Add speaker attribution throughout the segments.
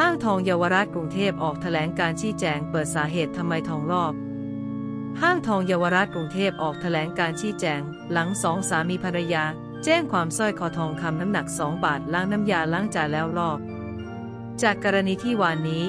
Speaker 1: ห้างทองเยาวราชกรุงเทพออกแถลงการชี้แจงเปิดสาเหตุทำไมทองรอบ ห้างทองเยาวราชกรุงเทพออกแถลงการชี้แจง หลังสองสามีภรรยา แจ้งความสร้อยคอทองคำน้ำหนัก 2 บาทล้างน้ำยาล้างจ่าแล้วรอบ จากกรณีที่วานนี้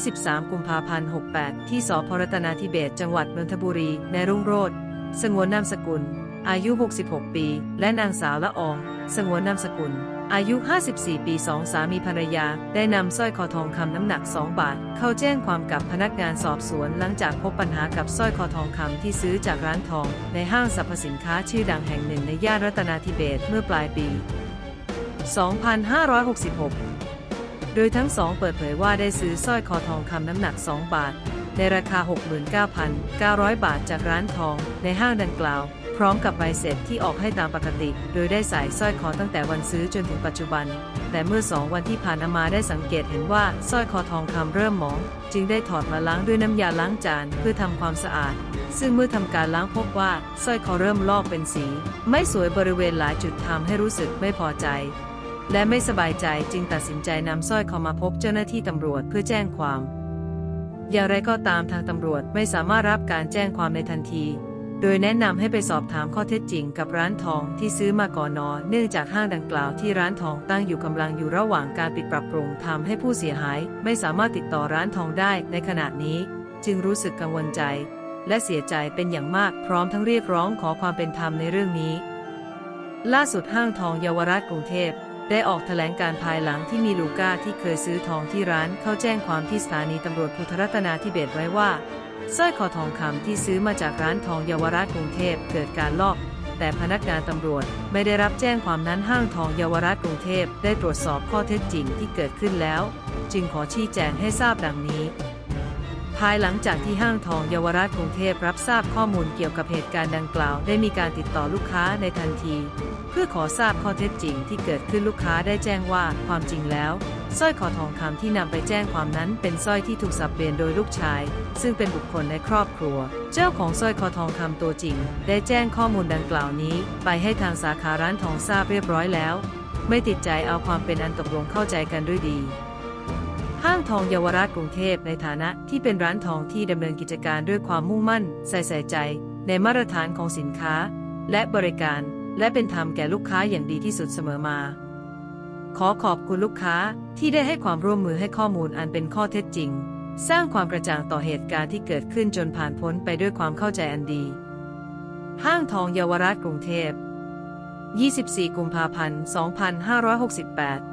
Speaker 1: 23 กุมภาพันธ์ 68 ที่สพรัตนาธิเบศจังหวัดนนทบุรีในรุ่งโรจน์สงวนนามสกุล อายุ 66 ปี และนางสาวละออง สงวนนามสกุล อายุ 54 ปีสองสามีภรรยา ได้นำสร้อยคอทองคำน้ำหนัก 2 บาท เข้าแจ้งความกับพนักงานสอบสวน หลังจากพบปัญหากับสร้อยคอทองคำที่ซื้อจากร้านทอง ในห้างสรรพสินค้าชื่อดังแห่งหนึ่งในย่านรัตนาธิเบศเมื่อปลายปี 2566 โดยทั้งสองเปิดเผยว่าได้ซื้อสร้อยคอทองคำน้ำหนัก 2 บาท ในราคา 69,900 บาทจากร้านทอง ในห้างดังกล่าว พร้อมกับใบเสร็จที่ออกให้ตามปกติ โดยได้ใส่สร้อยคอตั้งแต่วันซื้อจนถึงปัจจุบัน แต่เมื่อสองวันที่ผ่านมาได้สังเกตเห็นว่าสร้อยคอทองคำเริ่มหมอง จึงได้ถอดมาล้างด้วยน้ำยาล้างจานเพื่อทำความสะอาด ซึ่งเมื่อทำการล้างพบว่าสร้อยคอเริ่มลอกเป็นสี ไม่สวยบริเวณหลายจุดทำให้รู้สึกไม่พอใจ และไม่สบายใจจึงตัดสินใจนำสร้อยคอมาพบเจ้าหน้าที่ตำรวจเพื่อแจ้งความ อย่างไรก็ตามทางตำรวจไม่สามารถรับการแจ้งความในทันที โดยแนะนำให้ไปสอบถามข้อเท็จจริงกับร้านทองที่ซื้อมาก่อนนอเนื่องจากห้างดังกล่าวที่ร้านทองตั้งอยู่กำลังอยู่ระหว่างการปิดปรับปรุงทำให้ผู้เสียหายไม่สามารถติดต่อร้านทองได้ในขณะนี้ จึงรู้สึกกังวลใจ และเสียใจเป็นอย่างมากพร้อมทั้งเรียกร้องขอความเป็นธรรมในเรื่องนี้ ล่าสุดห้างทองเยาวราชกรุงเทพได้ออกแถลงการภายหลังที่มีลูก้าที่เคยซื้อทองที่ร้านเข้าแจ้งความที่สถานีตำรวจภูธรัตนาธิเบศไว้ว่า สร้อยคอทองคำที่ซื้อมาจากร้านทองเยาวราชกรุงเทพเกิดการลอก แต่พนักงานตำรวจไม่ได้รับแจ้งความนั้นห้างทองเยาวราชกรุงเทพได้ตรวจสอบข้อเท็จจริงที่เกิดขึ้นแล้ว จึงขอชี้แจงให้ทราบดังนี้ ภายหลังจากที่ห้างทองเยาวราชกรุงเทพรับทราบข้อมูลเกี่ยวกับเหตุการณ์ดังกล่าว ได้มีการติดต่อลูกค้าในทันที เพื่อขอทราบข้อเท็จจริงที่เกิดขึ้นลูกค้าได้แจ้งว่าความจริงแล้ว สร้อยคอทองคำที่นำไปแจ้งความนั้นเป็นสร้อยที่ถูกสับเปลี่ยนโดยลูกชาย ซึ่งเป็นบุคคลในครอบครัว เจ้าของสร้อยคอทองคำตัวจริง ได้แจ้งข้อมูลดังกล่าวนี้ ไปให้ทางสาขาร้านทองทราบเรียบร้อยแล้ว ไม่ติดใจเอาความเป็นอันตกลงเข้าใจกันด้วยดีห้างทองเยาวราชกรุงเทพในฐานะที่เป็นร้านทองที่ดำเนินกิจการด้วยความมุ่งมั่น ใส่ใส่ใจ ในมาตรฐานของสินค้า และบริการ และเป็นธรรมแก่ลูกค้าอย่างดีที่สุดเสมอมา ขอขอบคุณลูกค้าที่ได้ให้ความร่วมมือให้ข้อมูลอันเป็นข้อเท็จจริง สร้างความกระจ่างต่อเหตุการณ์ที่เกิดขึ้นจนผ่านพ้นไปด้วยความเข้าใจอันดี ห้างทองเยาวราชกรุงเทพ 24 กุมภาพันธ์ 2568